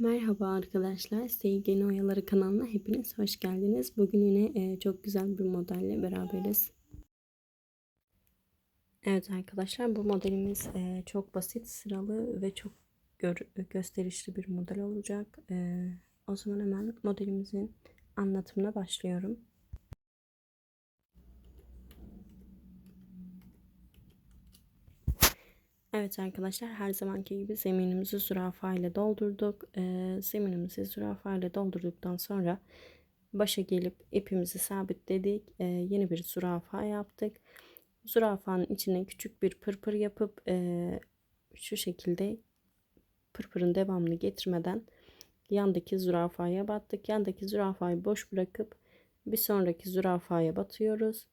Merhaba arkadaşlar, Sevgili Oyaları kanalına hepiniz hoş geldiniz. Bugün yine e, çok güzel bir modelle beraberiz. Evet arkadaşlar, bu modelimiz e, çok basit, sıralı ve çok gösterişli bir model olacak. E, o zaman hemen modelimizin anlatımına başlıyorum. Evet arkadaşlar her zamanki gibi zeminimizi zürafa ile doldurduk. Ee, zeminimizi zürafa ile doldurduktan sonra başa gelip ipimizi sabitledik. Ee, yeni bir zürafa yaptık. Zürafanın içine küçük bir pırpır yapıp e, şu şekilde pırpırın devamını getirmeden yandaki zürafaya battık. Yandaki zürafayı boş bırakıp bir sonraki zürafaya batıyoruz.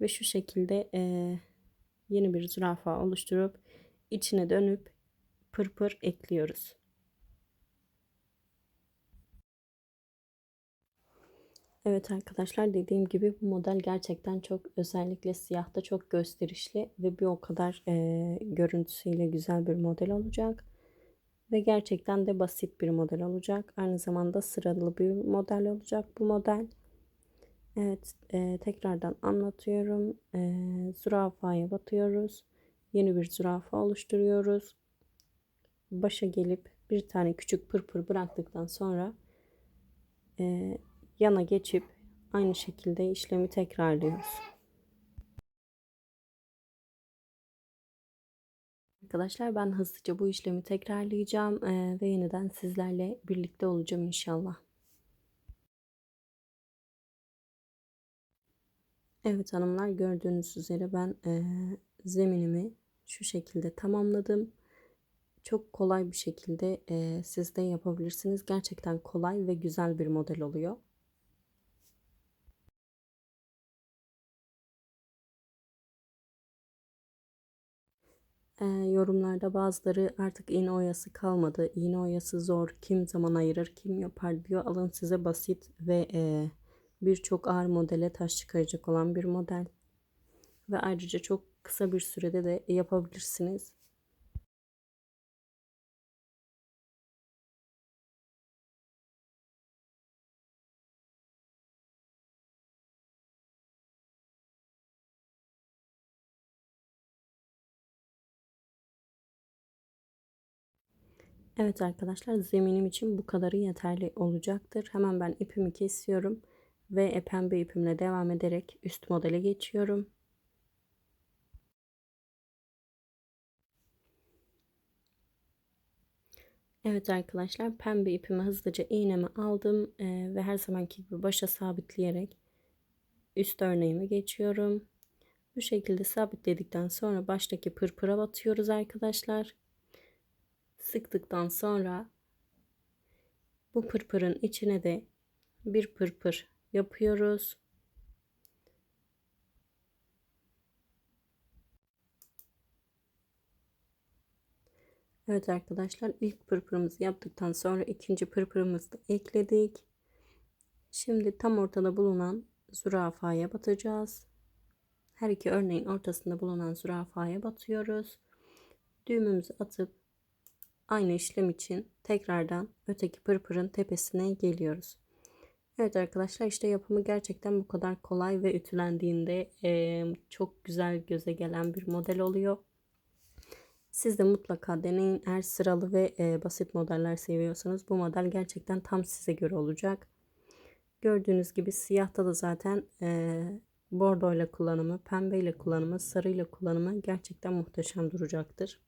Ve şu şekilde e, yeni bir zürafa oluşturup içine dönüp pırpır ekliyoruz. Evet arkadaşlar dediğim gibi bu model gerçekten çok özellikle siyahta çok gösterişli ve bir o kadar e, görüntüsüyle güzel bir model olacak. Ve gerçekten de basit bir model olacak. Aynı zamanda sıralı bir model olacak bu model. Evet e, tekrardan anlatıyorum. E, zürafaya batıyoruz yeni bir zürafa oluşturuyoruz. Başa gelip bir tane küçük pırpır bıraktıktan sonra e, yana geçip aynı şekilde işlemi tekrarlıyoruz. Arkadaşlar ben hızlıca bu işlemi tekrarlayacağım e, ve yeniden sizlerle birlikte olacağım inşallah. Evet hanımlar gördüğünüz üzere ben e, zeminimi şu şekilde tamamladım. Çok kolay bir şekilde e, siz de yapabilirsiniz. Gerçekten kolay ve güzel bir model oluyor. E, yorumlarda bazıları artık iğne oyası kalmadı. İğne oyası zor. Kim zaman ayırır, kim yapar diyor. Alın size basit ve e, birçok ağır modele taş çıkaracak olan bir model. Ve ayrıca çok kısa bir sürede de yapabilirsiniz. Evet arkadaşlar zeminim için bu kadarı yeterli olacaktır. Hemen ben ipimi kesiyorum ve pembe ipimle devam ederek üst modele geçiyorum. Evet arkadaşlar pembe ipimi hızlıca iğnemi aldım ee, ve her zamanki gibi başa sabitleyerek üst örneğime geçiyorum. Bu şekilde sabitledikten sonra baştaki pırpıra batıyoruz arkadaşlar. Sıktıktan sonra bu pırpırın içine de bir pırpır yapıyoruz. Evet arkadaşlar ilk pırpırımızı yaptıktan sonra ikinci pırpırımızı da ekledik. Şimdi tam ortada bulunan zürafaya batacağız. Her iki örneğin ortasında bulunan zürafaya batıyoruz. Düğümümüzü atıp aynı işlem için tekrardan öteki pırpırın tepesine geliyoruz. Evet arkadaşlar işte yapımı gerçekten bu kadar kolay ve ütülendiğinde e, çok güzel göze gelen bir model oluyor. Siz de mutlaka deneyin. Eğer sıralı ve e, basit modeller seviyorsanız bu model gerçekten tam size göre olacak. Gördüğünüz gibi siyahta da zaten e, bordo ile kullanımı, pembe ile kullanımı, sarı ile kullanımı gerçekten muhteşem duracaktır.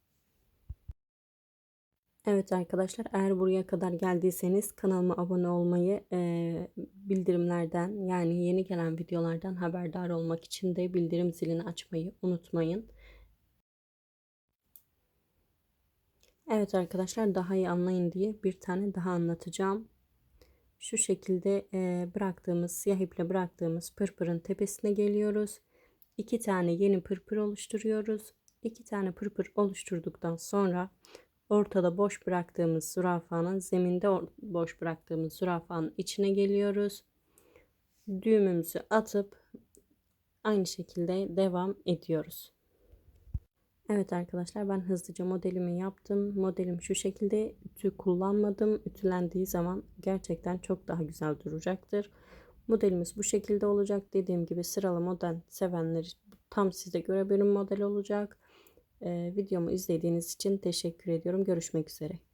Evet arkadaşlar eğer buraya kadar geldiyseniz kanalıma abone olmayı, e, bildirimlerden yani yeni gelen videolardan haberdar olmak için de bildirim zilini açmayı unutmayın. Evet arkadaşlar daha iyi anlayın diye bir tane daha anlatacağım. Şu şekilde e, bıraktığımız siyah iple bıraktığımız pırpırın tepesine geliyoruz. İki tane yeni pırpır oluşturuyoruz. İki tane pırpır oluşturduktan sonra ortada boş bıraktığımız zürafanın zeminde boş bıraktığımız zürafanın içine geliyoruz. Düğümümüzü atıp aynı şekilde devam ediyoruz. Evet arkadaşlar ben hızlıca modelimi yaptım. Modelim şu şekilde ütü kullanmadım. Ütülendiği zaman gerçekten çok daha güzel duracaktır. Modelimiz bu şekilde olacak. Dediğim gibi sıralı model sevenler tam size göre bir model olacak. Ee, videomu izlediğiniz için teşekkür ediyorum. Görüşmek üzere.